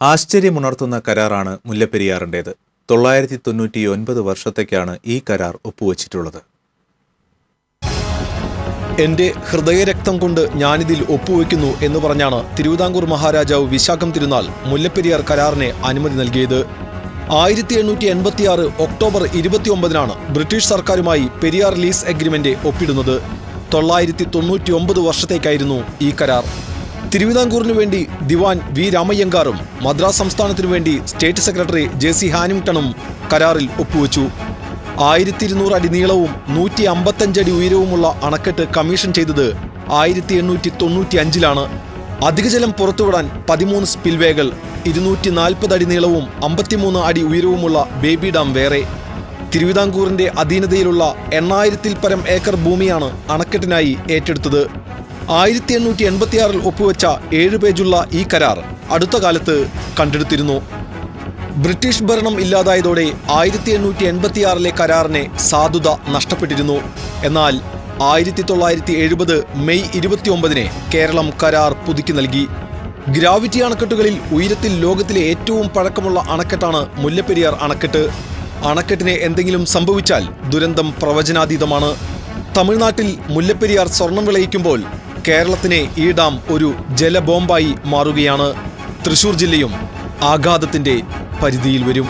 ആശ്ചര്യമുണർത്തുന്ന കരാറാണ് മുല്ലപ്പെരിയാറിന്റേത് തൊള്ളായിരത്തി തൊണ്ണൂറ്റി ഒൻപത് വർഷത്തേക്കാണ് ഈ കരാർ ഒപ്പുവച്ചിട്ടുള്ളത്. എന്റെ ഹൃദയരക്തം കൊണ്ട് ഞാനിതിൽ ഒപ്പുവെക്കുന്നു എന്ന് പറഞ്ഞാണ് തിരുവിതാംകൂർ മഹാരാജാവ് വിശാഖം തിരുനാൾ മുല്ലപ്പെരിയാർ കരാറിനെ അനുമതി നൽകിയത്. ആയിരത്തി എണ്ണൂറ്റി എൺപത്തിയാറ് ഒക്ടോബർ ഇരുപത്തിയൊമ്പതിനാണ് ബ്രിട്ടീഷ് സർക്കാരുമായി പെരിയാർ ലീസ് അഗ്രിമെന്റ് ഒപ്പിടുന്നത്. തൊള്ളായിരത്തി തൊണ്ണൂറ്റി ഒമ്പത് വർഷത്തേക്കായിരുന്നു ഈ കരാർ. തിരുവിതാംകൂറിനു വേണ്ടി ദിവാൻ വി രാമയ്യങ്കാറും മദ്രാസ് സംസ്ഥാനത്തിനു വേണ്ടി സ്റ്റേറ്റ് സെക്രട്ടറി ജെ സി ഹാനിങ്ടണും കരാറിൽ ഒപ്പുവെച്ചു. ആയിരത്തി ഇരുന്നൂറ് അടി നീളവും നൂറ്റി അമ്പത്തഞ്ചടി ഉയരവുമുള്ള അണക്കെട്ട് കമ്മീഷൻ ചെയ്തത് ആയിരത്തി എണ്ണൂറ്റി തൊണ്ണൂറ്റി അഞ്ചിലാണ് അധികജലം പുറത്തുവിടാൻ പതിമൂന്ന് സ്പിൽവേകൾ ഇരുന്നൂറ്റി നാൽപ്പത് അടി നീളവും അമ്പത്തിമൂന്ന് അടി ഉയരവുമുള്ള ബേബി ഡാം വേറെ. തിരുവിതാംകൂറിന്റെ അധീനതയിലുള്ള എണ്ണായിരത്തിൽ പരം ഏക്കർ ഭൂമിയാണ് അണക്കെട്ടിനായി ഏറ്റെടുത്തത്. ആയിരത്തി എണ്ണൂറ്റി എൺപത്തിയാറിൽ ഒപ്പുവെച്ച ഏഴ് പേജുള്ള ഈ കരാർ അടുത്ത കാലത്ത് കണ്ടെടുത്തിരുന്നു. ബ്രിട്ടീഷ് ഭരണം ഇല്ലാതായതോടെ ആയിരത്തി എണ്ണൂറ്റി എൺപത്തിയാറിലെ കരാറിനെ സാധുത നഷ്ടപ്പെട്ടിരുന്നു. എന്നാൽ ആയിരത്തി തൊള്ളായിരത്തി എഴുപത് മെയ് ഇരുപത്തിയൊമ്പതിന് കേരളം കരാർ പുതുക്കി നൽകി. ഗ്രാവിറ്റി അണക്കെട്ടുകളിൽ ഉയരത്തിൽ ലോകത്തിലെ ഏറ്റവും പഴക്കമുള്ള അണക്കെട്ടാണ് മുല്ലപ്പെരിയാർ അണക്കെട്ട്. അണക്കെട്ടിന് എന്തെങ്കിലും സംഭവിച്ചാൽ ദുരന്തം പ്രവചനാതീതമാണ്. തമിഴ്നാട്ടിൽ മുല്ലപ്പെരിയാർ സ്വർണം വിളയിക്കുമ്പോൾ കേരളത്തിന് ഈ ഡാം ഒരു ജലബോംബായി മാറുകയാണ് തൃശൂർ ജില്ലയും ആഘാതത്തിന്റെ പരിധിയിൽ വരും.